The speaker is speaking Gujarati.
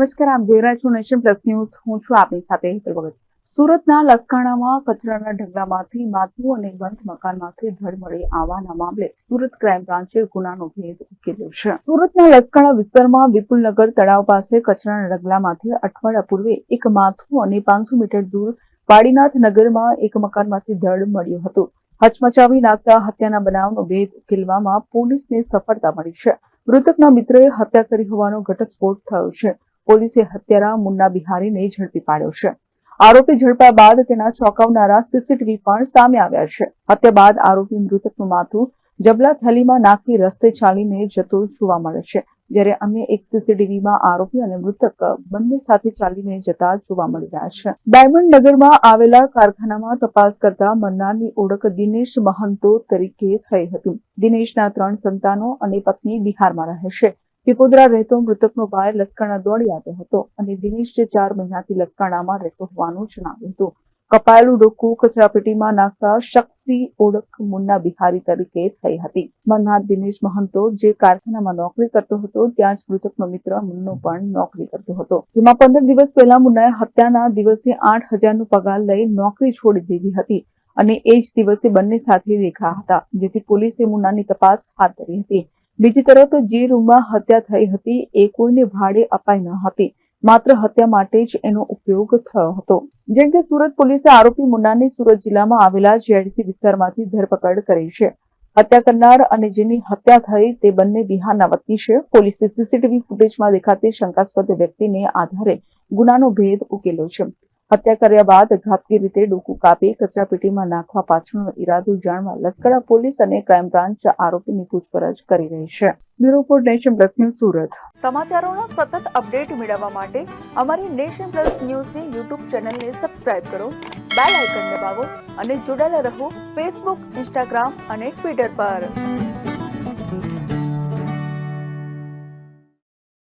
નમસ્કાર, આપ જોઈ રહ્યા છો નેશન પ્લસ ન્યૂઝ. હું છું આપની સાથે હેતલ સુરતના લસકાણામાં કચરાના ઢગલામાંથી માથું અને બંધ મકાનમાંથી ધડ મળી આવવાના મામલે સુરત ક્રાઇમ બ્રાન્ચે ગુનાનો ભેદ ઉકેલ્યો છે. સુરતના લસકાણા વિસ્તારમાં વિપુલનગર તળાવ પાસે કચરાના ઢગલામાંથી અઠવાડિયા પૂર્વે એક માથું અને પાંચસો મીટર દૂર વાડીનાથ નગરમાં એક મકાનમાંથી ધડ મળ્યું હતું. હચમચાવી નાખતા હત્યાના બનાવનો ભેદ ઉકેલવામાં પોલીસને સફળતા મળી છે. મૃતકના મિત્રએ હત્યા કરી હોવાનો ઘટસ્ફોટ થયો છે. પોલીસે હત્યારા મુન્ના બિહારીને ઝડપી પાડ્યો છે. આરોપી ઝડપાયા બાદ તેના ચોંકાવનારા સીસીટીવી પણ સામે આવ્યા છે. હત્યા બાદ આરોપી મૃતકનું માથું જબલા થેલીમાં નાખી રસ્તે ચાલીને જતો જોવા મળે છે. જ્યારે અન્ય એક સીસીટીવીમાં આરોપી અને મૃતક બંને સાથે ચાલીને જતા જોવા મળી રહ્યા છે. ડાયમંડ નગરમાં આવેલા કારખાનામાં તપાસ કરતા મન્નારની ઓળખ દિનેશ મહંતો તરીકે થઈ હતી. દિનેશના ત્રણ સંતાનો અને પત્ની બિહારમાં રહે છે. પીપોદરા રહેતો મૃતકનો ભાઈ લસકાણા દોડી આવ્યો હતો અને દિનેશ જે ચાર મહિનાથી લસકાણામાં રહેતો હોવાનું જણાવ્યું હતું. કપાયેલું ડોકું કચરાપેટીમાં નાખતા શખ્સની ઓળખ મુન્ના બિહારી તરીકે થઈ હતી. મન્નાથ દિનેશ મહંતો જે કારખાનામાં નોકરી કરતો હતો, ત્યાં જ મૃતકનો મિત્ર મુન્નો પણ નોકરી કરતો હતો. જેમાં પંદર દિવસ પહેલા મુન્નાએ હત્યાના દિવસે આઠ હજારનો પગાર લઈ નોકરી છોડી દીધી હતી અને એ જ દિવસે બંને સાથે દેખા હતા, જેથી પોલીસે મુન્નાની તપાસ હાથ ધરી હતી. બીજી તરફ જે રૂમમાં હત્યા થઈ હતી એ કોઈને ભાડે અપાઈ ન હતી. માત્ર હત્યા માટે જ એનો ઉપયોગ થયો હતો. જેમ કે સુરત પોલીસે આરોપી મુન્નાની સુરત જિલ્લામાં આવેલા જીઆઈડીસી વિસ્તારમાંથી ધરપકડ કરી છે. હત્યા કરનાર અને જેની હત્યા થઈ તે બંને બિહારના વતની છે. પોલીસે સીસીટીવી ફૂટેજમાં દેખાતી શંકાસ્પદ વ્યક્તિને આધારે ગુનાનો ભેદ ઉકેલ્યો છે. હત્યા કર્યા બાદ ઘાતકી રીતે ડોકું કાપી કચરાપેટીમાં નાખવા પાછળનો ઈરાદો જાણવા લશ્કરા પોલીસ અને ક્રાઇમ બ્રાન્ચ આરોપીની પૂછપરછ કરી રહી છે. Bureau for nation plus news Surat. સમાચારોનો સતત અપડેટ મેળવવા માટે અમારી નેશન પ્લસ ન્યૂઝની યુટ્યુબ ચેનલને સબસ્ક્રાઇબ કરો, બેલ આઇકન દબાવો અને જોડાયેલા રહો ફેસબુક, ઇન્સ્ટાગ્રામ અને ટ્વિટર પર.